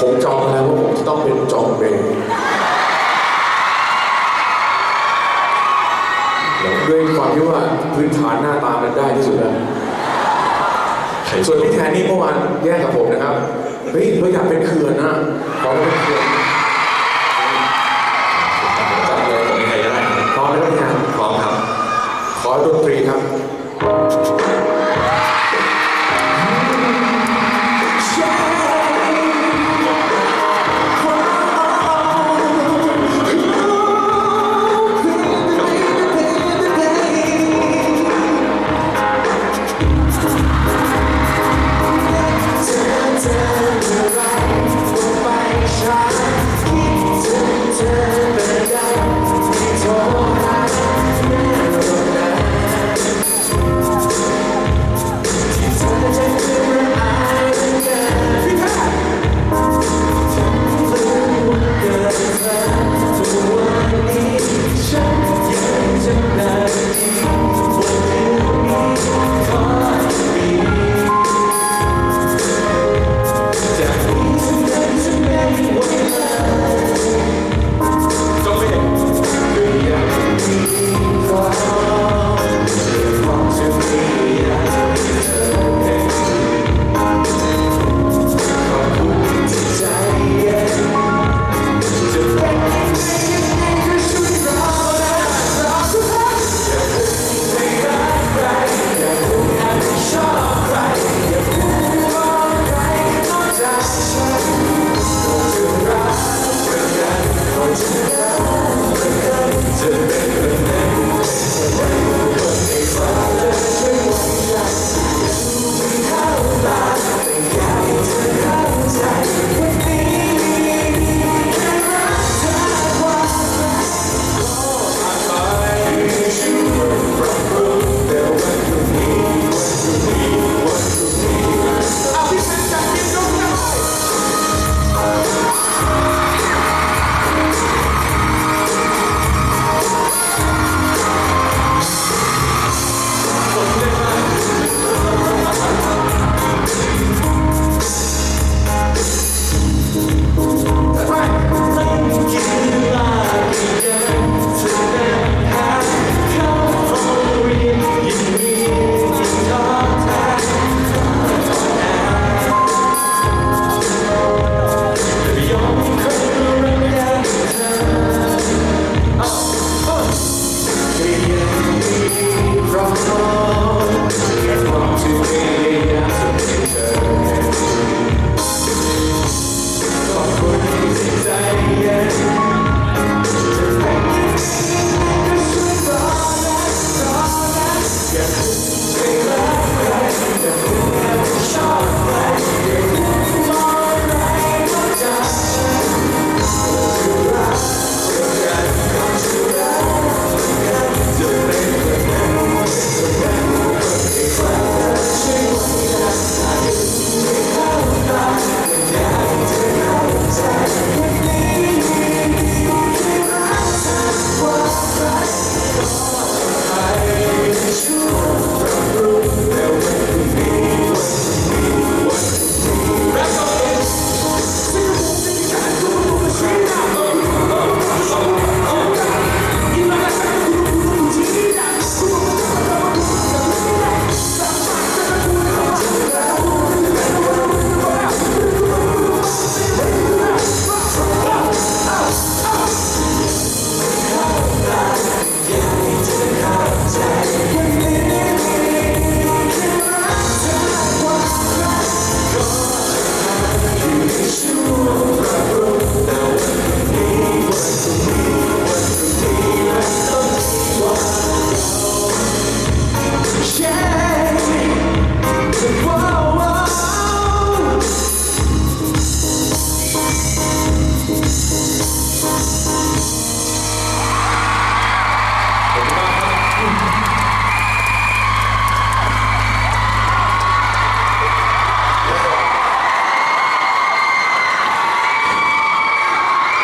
ผมจองแล้วว่าผมจะต้องเป็นจองเบงด้วยความที่ว่าพื้นฐานหน้าตามันได้ที่สุดแล้วส่วนพี่แทนนี่เมื่อวานแยกกับผมนะครับ เฮ้ยเราอยากเป็นเขื่อนนะขอเป็นเขื่อน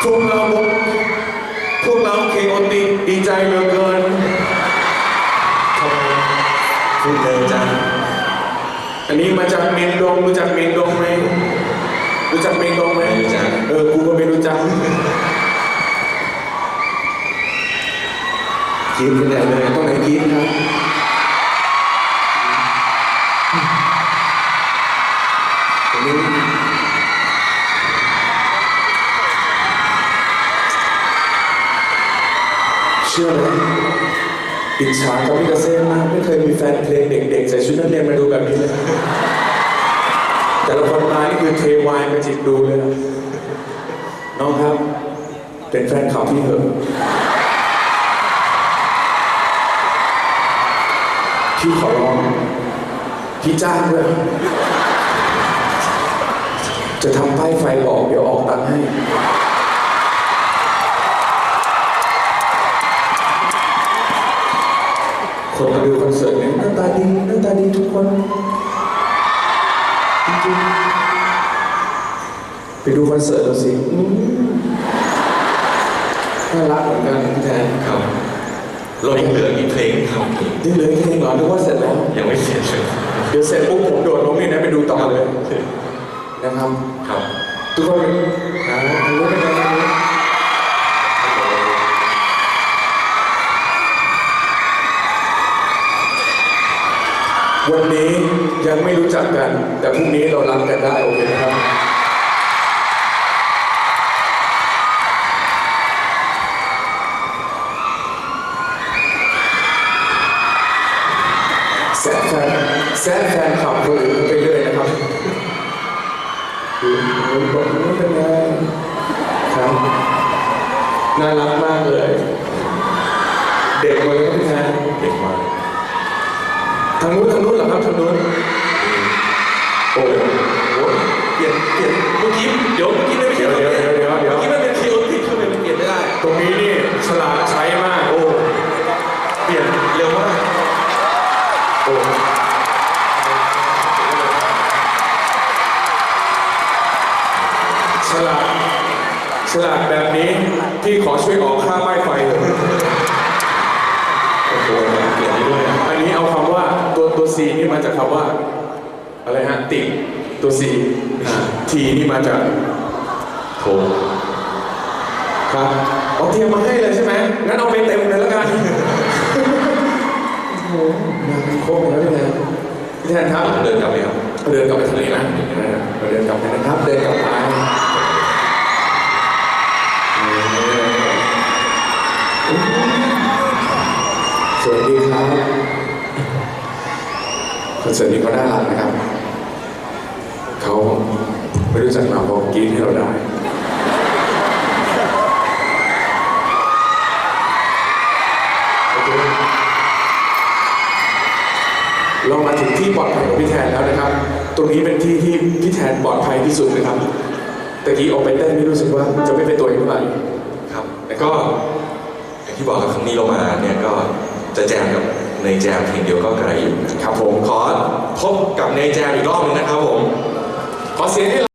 พวกเราพวกเราเคโอติดีใจเหลือเกินทำไมพูดเร็วจังอันนี้มาจากเมียนดงรู้จักเมียนดงไหมรู้จักเมงดงไหมไม่รู้จักเออกูก็ไม่รู้จักคิดกันใหญ่เลยตรงไหนกินครับ เชื่อไหมอิจฉากับพี่กระเซ่มากไม่เคยมีแฟนเพลงเด็กๆใส่ชุดนักเรียนมาดูแบบนี้เลยแต่ละคนมานี่คือเทวายมาจิกดูเลยนะน้องครับ เป็นแฟนคลับพี่เหอะพี่ขอร้องพี่จ้างด้วยจะทำป้ายไฟบอกเดี๋ยวออกตังค์ให้ คนมาดูคอนเสิร์ตเนี่ยหน้าตาดีหน้าตาดีทุกคนจริงๆไปดูคอนเสิร์ตเราสิอืมน่ารักเหมือนกันพี่แทนครับเรายังเหลืออีกเพลงครับยังเหลืออีกเพลงเหรอนึกว่าเสร็จแล้วยังไม่เสร็จเลยเดี๋ยวเสร็จปุ๊บผมโดดลงนี่นะไปดูต่อเลยนะครับ ครับ ทุกคนหาทางนู้นเป็นไงทางนู้ วันนี้ยังไม่รู้จักกัน แต่พรุ่งนี้เรารักกันได้โอเคไหมครับแซะแฟนแซะแฟนขับคนอื่นไปเรื่อยนะครับดูบอกว่เป็นไงครับน่ารักมากเลย เด็กเลยครับพี่แทนเด็กมาก ทางนู้นทางนู้นเหรอครับทางนู้นโอ้โหโอ้ยเปลี่ยนเปลี่ยนเมื่อกี้เดี๋ยวเมื่อกี้ไม่ใช่เดี๋ยวเดี๋ยวเดี๋ยวเดี๋ยวเดี๋ยวเมื่อกี้มันเป็นคิวที่ทำไมมันเปลี่ยนไม่ได้ตรงนี้นี่ฉลาดใช้มาก โอ้เปลี่ยนเร็วมากโอ้ฉลาดฉลาดแบบนี้พี่ขอช่วยออก นี่มาจากคำว่าอะไรฮะติ่งตัว C ทีนี่มาจากโถครับเอาเตรียมมาให้เลยใช่ไหมงั้นเอาไปเต็มเลยแล้วกันโอ้โหมาเป็นครบเลยนะพี่แทนพี่แทนครับเดินกลับไปครับเดินกลับไปทางนี้นะเราเดินกลับไปนะครับเดินกลับไปสวัสดีครับค อนเสิร์ตนี้เขาน่ารักนะครับ เขาไม่รู้จักเราเขากรีดให้เราได้เรามาถึงที่ปลอดภัยของพี่แทนแล้วนะครับ ตรงนี้เป็นที่ที่พี่แทนปลอดภัยที่สุดนะครับตะกี้ออกไปเต้นนี่รู้สึกว่าจะไม่เป็นตัวเองเท่าไหร่ครับแล้วก็อย่างที่บอกครับครั้งนี้เรามาเนี่ยก็จะแจมกับ ในแจมเพลงเดียวก็กระไรอยู่นะครับผมขอพบกับในแจมอีกรอบหนึงนะครับผมขอเสียงให้